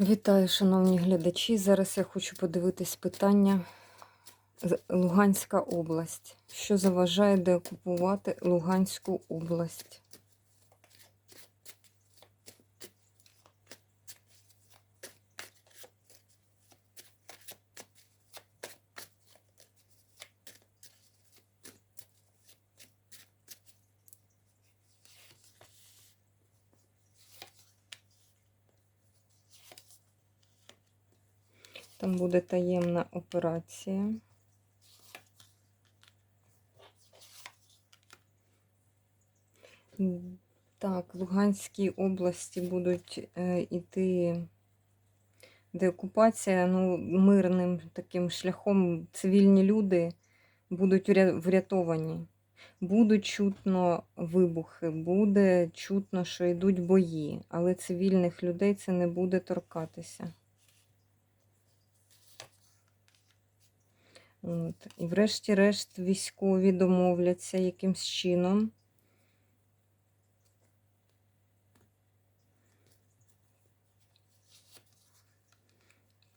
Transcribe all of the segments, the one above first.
Вітаю, шановні глядачі. Зараз я хочу подивитись питання Луганська область. Що заважає деокупувати Луганську область? Там буде таємна операція. Так, в Луганській області будуть е, іти деокупація, ну, мирним таким шляхом цивільні люди будуть врятовані. Будуть чутно вибухи, буде чутно, що йдуть бої, але цивільних людей це не буде торкатися. От. І врешті-решт військові домовляться якимсь чином.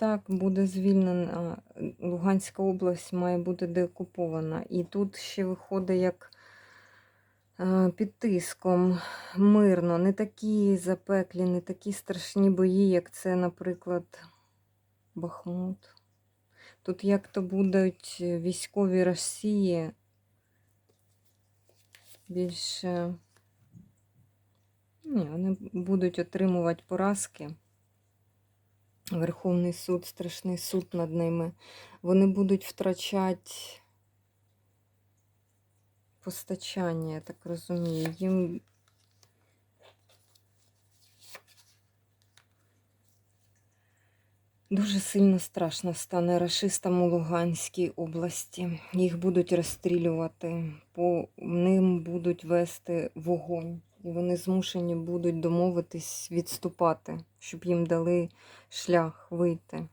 Так, буде звільнена. Луганська область має бути деокупована. І тут ще виходить як під тиском мирно, не такі запеклі, не такі страшні бої, як це, наприклад, Бахмут. Тут як то будуть військові Росії більше. Ні, вони будуть отримувати поразки. Верховний суд, страшний суд над ними. Вони будуть втрачати постачання, я так розумію. Їм дуже сильно страшно стане рашистам у Луганській області. Їх будуть розстрілювати, по ним будуть вести вогонь. І вони змушені будуть домовитись відступати, щоб їм дали шлях вийти.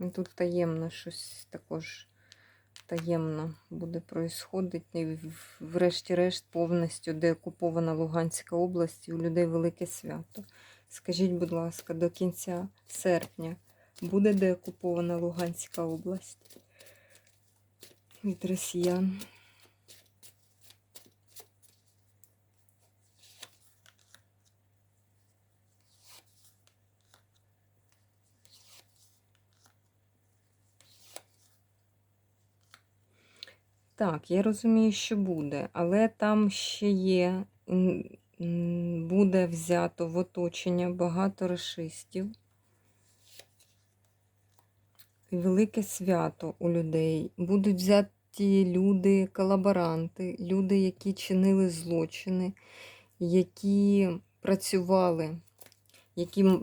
І тут таємно щось також таємно буде в- врешті-решт повністю деокупована Луганська область, і у людей велике свято. Скажіть, будь ласка, до кінця серпня буде деокупована Луганська область від росіян? Так, я розумію, що буде, але там ще є, буде взято в оточення багато расистів. Велике свято у людей. Будуть взяті люди, колаборанти, люди, які чинили злочини, які працювали, які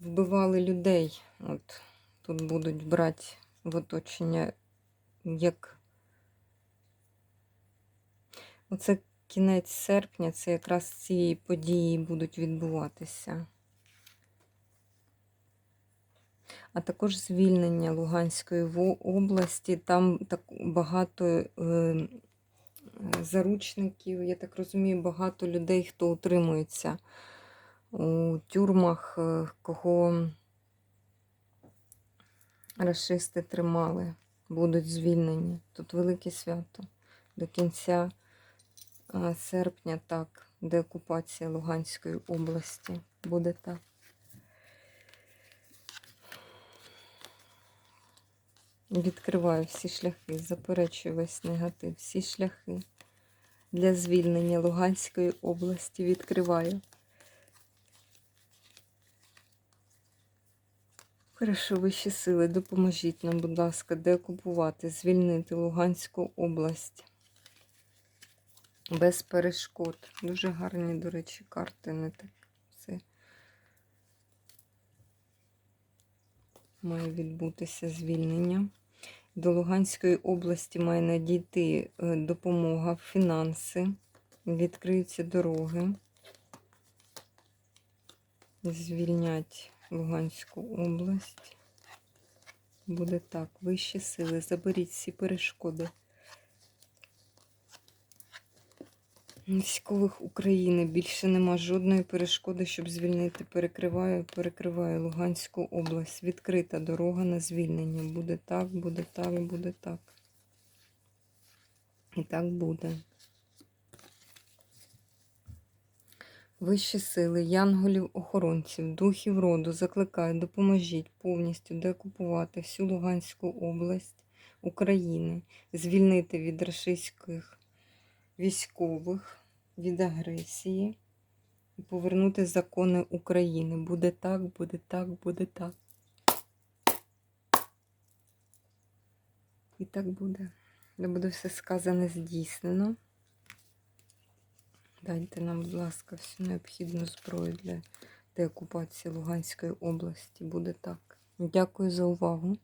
вбивали людей. От тут будуть брати в оточення як оце кінець серпня, це якраз ці події будуть відбуватися. А також звільнення Луганської області. Там так багато е, е, заручників, я так розумію, багато людей, хто утримується у тюрмах, е, кого расисти тримали будуть звільнені. Тут велике свято. До кінця серпня, так, деокупація Луганської області. Буде так. Відкриваю всі шляхи, заперечую весь негатив, всі шляхи для звільнення Луганської області відкриваю. Хорошо, вищі сили, допоможіть нам, будь ласка, деокупувати, звільнити Луганську область. Без перешкод. Дуже гарні, до речі, карти. Не так все має відбутися звільнення. До Луганської області має надійти е, допомога, фінанси, відкриються дороги. Звільнять Луганську область. Буде так. Вищі сили. Заберіть всі перешкоди. Військових України більше нема жодної перешкоди, щоб звільнити. Перекриваю, перекриваю Луганську область. Відкрита дорога на звільнення. Буде так, буде так, буде так. І так буде. Вищі сили, янголів, охоронців, духів роду закликаю, допоможіть повністю деокупувати всю Луганську область України, звільнити від рашистських військових, від агресії і повернути закони України. Буде так, буде так, буде так. І так буде. Де буде все сказане здійснено. Дайте нам, будь ласка, всю необхідну зброю для деокупації Луганської області. Буде так. Дякую за увагу.